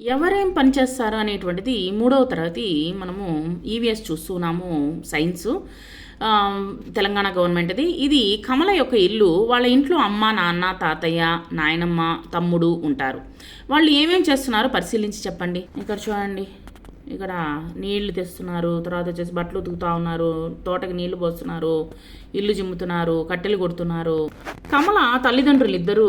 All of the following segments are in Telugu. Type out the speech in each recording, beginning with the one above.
ఎవరేం పనిచేస్తారు అనేటువంటిది మూడవ తరగతి మనము ఈవీఎస్ చూస్తున్నాము సైన్స్ తెలంగాణ గవర్నమెంట్ది. ఇది కమల యొక్క ఇల్లు. వాళ్ళ ఇంట్లో అమ్మ నాన్న తాతయ్య నాయనమ్మ తమ్ముడు ఉంటారు. వాళ్ళు ఏమేం చేస్తున్నారో పరిశీలించి చెప్పండి. ఇక్కడ చూడండి. ఇక్కడ నీళ్ళు తెస్తున్నారు. తర్వాత వచ్చేసి బట్టలు ఉతుకుతా ఉన్నారు. తోటకి నీళ్ళు పోస్తున్నారు. ఇల్లు చిమ్ముతున్నారు. కట్టెలు కొడుతున్నారు. కమల తల్లిదండ్రులు ఇద్దరూ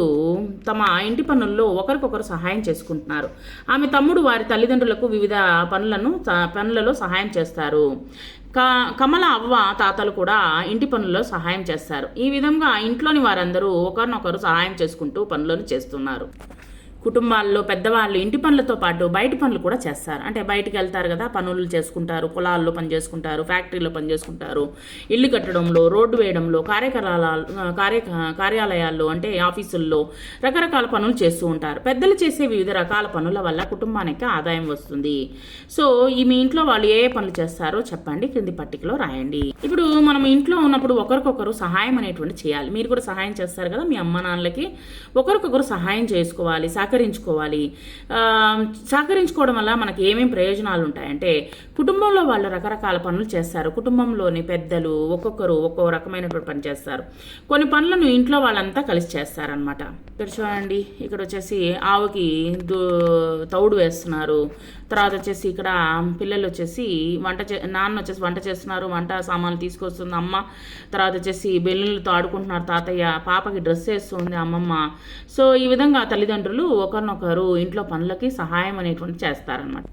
తమ ఇంటి పనుల్లో ఒకరికొకరు సహాయం చేసుకుంటున్నారు. ఆమె తమ్ముడు వారి తల్లిదండ్రులకు వివిధ పనులను పనులలో సహాయం చేస్తారు. కమల అవ్వ తాతలు కూడా ఇంటి పనుల్లో సహాయం చేస్తారు. ఈ విధంగా ఇంట్లోని వారందరూ ఒకరినొకరు సహాయం చేసుకుంటూ పనులను చేస్తున్నారు. కుటుంబాల్లో పెద్దవాళ్ళు ఇంటి పనులతో పాటు బయట పనులు కూడా చేస్తారు. అంటే బయటికి వెళ్తారు కదా పనులు చేసుకుంటారు పొలాల్లో పని చేసుకుంటారు ఫ్యాక్టరీలో పని చేసుకుంటారు. ఇల్లు కట్టడంలో రోడ్డు వేయడంలో కార్యకలాల కార్య కార్యాలయాల్లో అంటే ఆఫీసుల్లో రకరకాల పనులు చేస్తూ ఉంటారు. పెద్దలు చేసే వివిధ రకాల పనుల వల్ల కుటుంబానికి ఆదాయం వస్తుంది. సో ఈ మీ ఇంట్లో వాళ్ళు ఏ ఏ పనులు చేస్తారో చెప్పండి. క్రింది పట్టికలో రాయండి. ఇప్పుడు మనం ఇంట్లో ఉన్నప్పుడు ఒకరికొకరు సహాయం అనేటువంటి చేయాలి. మీరు కూడా సహాయం చేస్తారు కదా మీ అమ్మ నాన్నలకి. ఒకరికొకరు సహాయం చేసుకోవాలి. సహకరించుకోవాలి. సహకరించుకోవడం వల్ల మనకి ఏమేమి ప్రయోజనాలు ఉంటాయంటే కుటుంబంలో వాళ్ళు రకరకాల పనులు చేస్తారు. కుటుంబంలోని పెద్దలు ఒక్కొక్కరు ఒక్కో రకమైనటువంటి పని చేస్తారు. కొన్ని పనులను ఇంట్లో వాళ్ళంతా కలిసి చేస్తారనమాట ఇక్కడ చూడండి ఇక్కడ వచ్చేసి ఆవుకి తౌడు వేస్తున్నారు. తర్వాత వచ్చేసి ఇక్కడ పిల్లలు వచ్చేసి వంట చే నాన్న వచ్చేసి వంట చేస్తున్నారు. వంట సామాన్లు తీసుకొస్తుంది అమ్మ. తర్వాత వచ్చేసి బెల్లులతో ఆడుకుంటున్నారు. తాతయ్య పాపకి డ్రెస్ వేస్తుంది అమ్మమ్మ. సో ఈ విధంగా తల్లిదండ్రులు ఒకరినొకరు ఇంట్లో పనులకి సహాయం అనేటువంటి చేస్తారనమాట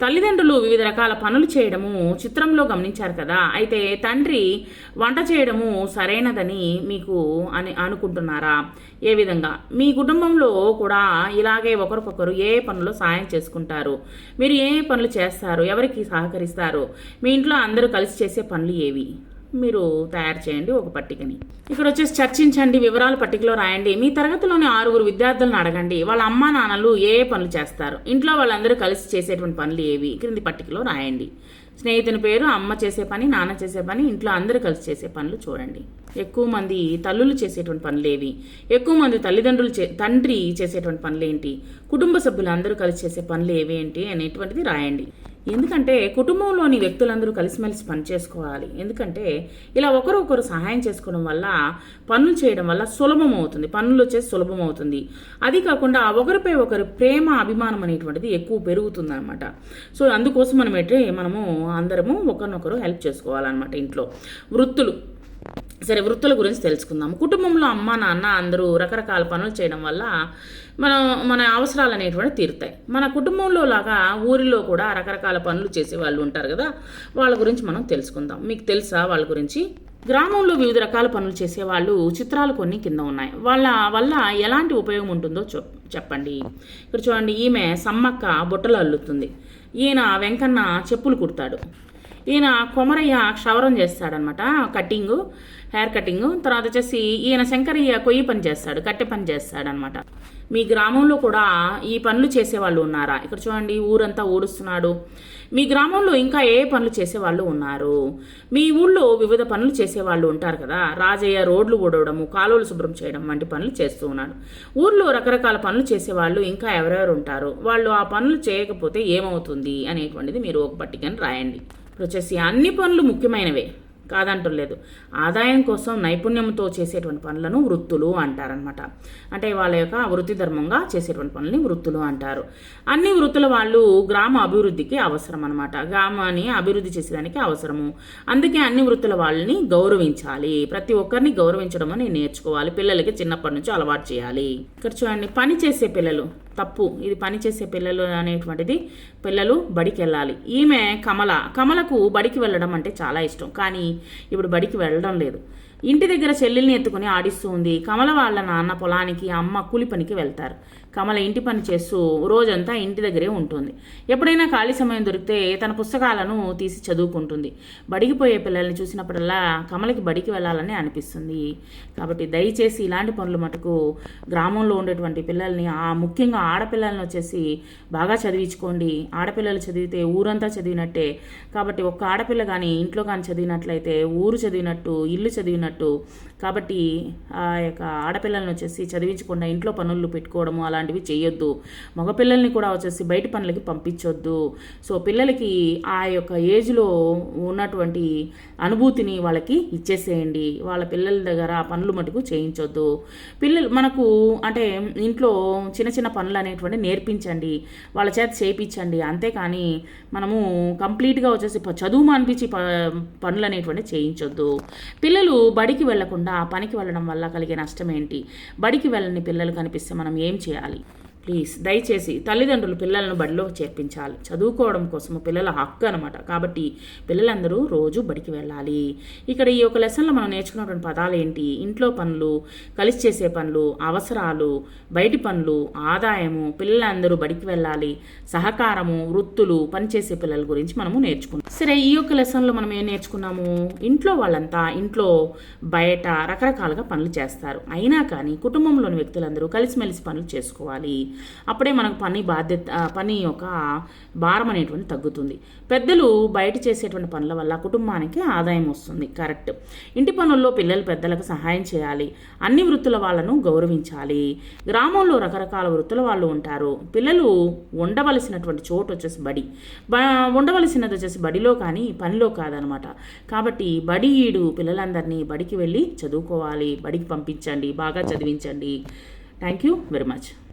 తల్లిదండ్రులు వివిధ రకాల పనులు చేయడము చిత్రంలో గమనించారు కదా. అయితే తండ్రి వంట చేయడము సరైనదని మీకు అని అనుకుంటున్నారా? ఏ విధంగా? మీ కుటుంబంలో కూడా ఇలాగే ఒకరికొకరు ఏ పనులు సాయం చేసుకుంటారు? మీరు ఏ పనులు చేస్తారు? ఎవరికి సహకరిస్తారు? మీ ఇంట్లో అందరూ కలిసి చేసే పనులు ఏవి? మీరు తయారు చేయండి ఒక పట్టికని. ఇక్కడ వచ్చేసి చర్చించండి వివరాలు పట్టికలో రాయండి. మీ తరగతిలోని ఆరుగురు విద్యార్థులను అడగండి. వాళ్ళ అమ్మా నాన్నలు ఏ ఏ పనులు చేస్తారు? ఇంట్లో వాళ్ళందరూ కలిసి చేసేటువంటి పనులు ఏవి? క్రింది పట్టికలో రాయండి. స్నేహితుని పేరు అమ్మ చేసే పని నాన్న చేసే పని ఇంట్లో అందరూ కలిసి చేసే పనులు చూడండి. ఎక్కువ మంది తల్లులు చేసేటువంటి పనులు ఏవి? ఎక్కువ మంది తల్లిదండ్రులు చే తండ్రి చేసేటువంటి పనులు ఏంటి? కుటుంబ సభ్యులు అందరూ కలిసి చేసే పనులు ఏవి ఏంటి అనేటువంటిది రాయండి. ఎందుకంటే కుటుంబంలోని వ్యక్తులందరూ కలిసిమెలిసి పని చేసుకోవాలి ఎందుకంటే ఇలా ఒకరు ఒకరు సహాయం చేసుకోవడం వల్ల పనులు చేయడం వల్ల సులభం అవుతుంది పనులు వచ్చేసి సులభం అవుతుంది అది కాకుండా ఒకరిపై ఒకరి ప్రేమ అభిమానం అనేటువంటిది ఎక్కువ పెరుగుతుంది అనమాట సో అందుకోసం మనం మనము అందరము ఒకరినొకరు హెల్ప్ చేసుకోవాలన్నమాట ఇంట్లో. వృత్తులు. సరే వృత్తుల గురించి తెలుసుకుందాం. కుటుంబంలో అమ్మ నాన్న అందరూ రకరకాల పనులు చేయడం వల్ల మనం మన అవసరాలు అనేటువంటి తీరుతాయి. మన కుటుంబంలో లాగా ఊరిలో కూడా రకరకాల పనులు చేసే వాళ్ళు ఉంటారు కదా వాళ్ళ గురించి మనం తెలుసుకుందాం. మీకు తెలుసా వాళ్ళ గురించి? గ్రామంలో వివిధ రకాల పనులు చేసే వాళ్ళు చిత్రాలు కొన్ని కింద ఉన్నాయి. వాళ్ళ వల్ల ఎలాంటి ఉపయోగం ఉంటుందో చెప్ చెప్పండి. ఇక్కడ చూడండి ఈమె సమ్మక్క బుట్టలు అల్లుతుంది. ఈయన వెంకన్న చెప్పులు కుడతాడు. ఈయన కొమరయ్య క్షవరం చేస్తాడనమాట కటింగ్ హెయిర్ కటింగ్ తర్వాత వచ్చేసి ఈయన శంకరయ్య కొయ్యి పని చేస్తాడు కట్టె పని చేస్తాడనమాట మీ గ్రామంలో కూడా ఈ పనులు చేసేవాళ్ళు ఉన్నారా? ఇక్కడ చూడండి ఊరంతా ఊడుస్తున్నాడు. మీ గ్రామంలో ఇంకా ఏ పనులు చేసేవాళ్ళు ఉన్నారు? మీ ఊళ్ళో వివిధ పనులు చేసేవాళ్ళు ఉంటారు కదా? రాజయ్య రోడ్లు ఊడవడము కాలువలు శుభ్రం చేయడం వంటి పనులు చేస్తూ ఉన్నాడు. ఊర్లో రకరకాల పనులు చేసేవాళ్ళు ఇంకా ఎవరెవరు ఉంటారు? వాళ్ళు ఆ పనులు చేయకపోతే ఏమవుతుంది అనేటువంటిది మీరు ఒక పట్టికని రాయండి. ఇప్పుడు వచ్చేసి అన్ని పనులు ముఖ్యమైనవే. కాదంటలేదు. ఆదాయం కోసం నైపుణ్యంతో చేసేటువంటి పనులను వృత్తులు అంటారనమాట అంటే వాళ్ళ యొక్క వృత్తి ధర్మంగా చేసేటువంటి పనులని వృత్తులు అంటారు. అన్ని వృత్తుల వాళ్ళు గ్రామ అభివృద్ధికి అవసరం అనమాట గ్రామాన్ని అభివృద్ధి చేసేదానికి అవసరము. అందుకే అన్ని వృత్తుల వాళ్ళని గౌరవించాలి. ప్రతి ఒక్కరిని గౌరవించడం అని నేర్చుకోవాలి. పిల్లలకి చిన్నప్పటి నుంచి అలవాటు చేయాలి. ఇక్కడ చూడండి పని చేసే పిల్లలు. తప్పు. ఇది పని చేసే పిల్లలు అనేటువంటిది పిల్లలు బడికి వెళ్ళాలి ఈమె కమల. కమలకు బడికి వెళ్ళడం అంటే చాలా ఇష్టం. కానీ ఇప్పుడు బడికి వెళ్ళడం లేదు. ఇంటి దగ్గర చెల్లెల్ని ఎత్తుకుని ఆడిస్తూ ఉంది. కమల వాళ్ళ నాన్న పొలానికి అమ్మ కూలి పనికి వెళ్తారు. కమల ఇంటి పని చేస్తూ రోజంతా ఇంటి దగ్గరే ఉంటుంది. ఎప్పుడైనా ఖాళీ సమయం దొరికితే తన పుస్తకాలను తీసి చదువుకుంటుంది. బడికిపోయే పిల్లల్ని చూసినప్పుడల్లా కమలకి బడికి వెళ్ళాలని అనిపిస్తుంది. కాబట్టి దయచేసి ఇలాంటి పనులు మటుకు గ్రామంలో ఉండేటువంటి పిల్లల్ని ఆ ముఖ్యంగా ఆడపిల్లల్ని వచ్చేసి బాగా చదివించుకోండి. ఆడపిల్లలు చదివితే ఊరంతా చదివినట్టే. కాబట్టి ఒక్క ఆడపిల్ల కానీ ఇంట్లో కానీ చదివినట్లయితే ఊరు చదివినట్టు ఇల్లు చదివినట్టు అన్నట్టు. కాబట్టి ఆ యొక్క ఆడపిల్లల్ని వచ్చేసి చదివించకుండా ఇంట్లో పనులు పెట్టుకోవడము అలాంటివి చేయొద్దు. మగపిల్లల్ని కూడా వచ్చేసి బయట పనులకి పంపించొద్దు. సో పిల్లలకి ఆ యొక్క ఏజ్లో ఉన్నటువంటి అనుభూతిని వాళ్ళకి ఇచ్చేసేయండి. వాళ్ళ పిల్లల దగ్గర ఆ పనులు మటుకు చేయించొద్దు. పిల్లలు మనకు అంటే ఇంట్లో చిన్న చిన్న పనులు అనేటువంటి నేర్పించండి. వాళ్ళ చేత చేయించండి అంతేకాని మనము కంప్లీట్గా వచ్చేసి చదువు మానిపించి ప పనులు అనేటువంటి చేయించొద్దు. పిల్లలు బడికి వెళ్ళకుండా ఆ పనికి వెళ్ళడం వల్ల కలిగే నష్టం ఏంటి బడికి వెళ్ళని పిల్లలు కనిపిస్తే మనం ఏం చేయాలి? ప్లీజ్ దయచేసి తల్లిదండ్రులు పిల్లలను బడిలో చేర్పించాలి. చదువుకోవడం కోసము పిల్లల హక్కు అనమాట కాబట్టి పిల్లలందరూ రోజు బడికి వెళ్ళాలి. ఇక్కడ ఈ యొక్క లెసన్లో మనం నేర్చుకున్నటువంటి పదాలు ఏంటి? ఇంట్లో పనులు కలిసి చేసే పనులు అవసరాలు బయటి పనులు ఆదాయము పిల్లలందరూ బడికి వెళ్ళాలి. సహకారము వృత్తులు పనిచేసే పిల్లల గురించి మనము నేర్చుకున్నాం. సరే ఈ యొక్క లెసన్లో మనం ఏం నేర్చుకున్నాము? ఇంట్లో వాళ్ళంతా ఇంట్లో బయట రకరకాలుగా పనులు చేస్తారు. అయినా కానీ కుటుంబంలోని వ్యక్తులందరూ కలిసిమెలిసి పనులు చేసుకోవాలి. అప్పుడే మనకు పని బాధ్యత పని యొక్క భారం అనేటువంటి తగ్గుతుంది. పెద్దలు బయట చేసేటువంటి పనుల వల్ల కుటుంబానికి ఆదాయం వస్తుంది. కరెక్ట్. ఇంటి పనుల్లో పిల్లలు పెద్దలకు సహాయం చేయాలి. అన్ని వృత్తుల వాళ్ళను గౌరవించాలి. గ్రామంలో రకరకాల వృత్తుల వాళ్ళు ఉంటారు. పిల్లలు ఉండవలసినటువంటి చోటు వచ్చేసి బడి. ఉండవలసినది వచ్చేసి బడిలో కానీ పనిలో కాదనమాట. కాబట్టి బడి ఈడు పిల్లలందరినీ బడికి వెళ్ళి చదువుకోవాలి. బడికి పంపించండి. బాగా చదివించండి. Thank you very much.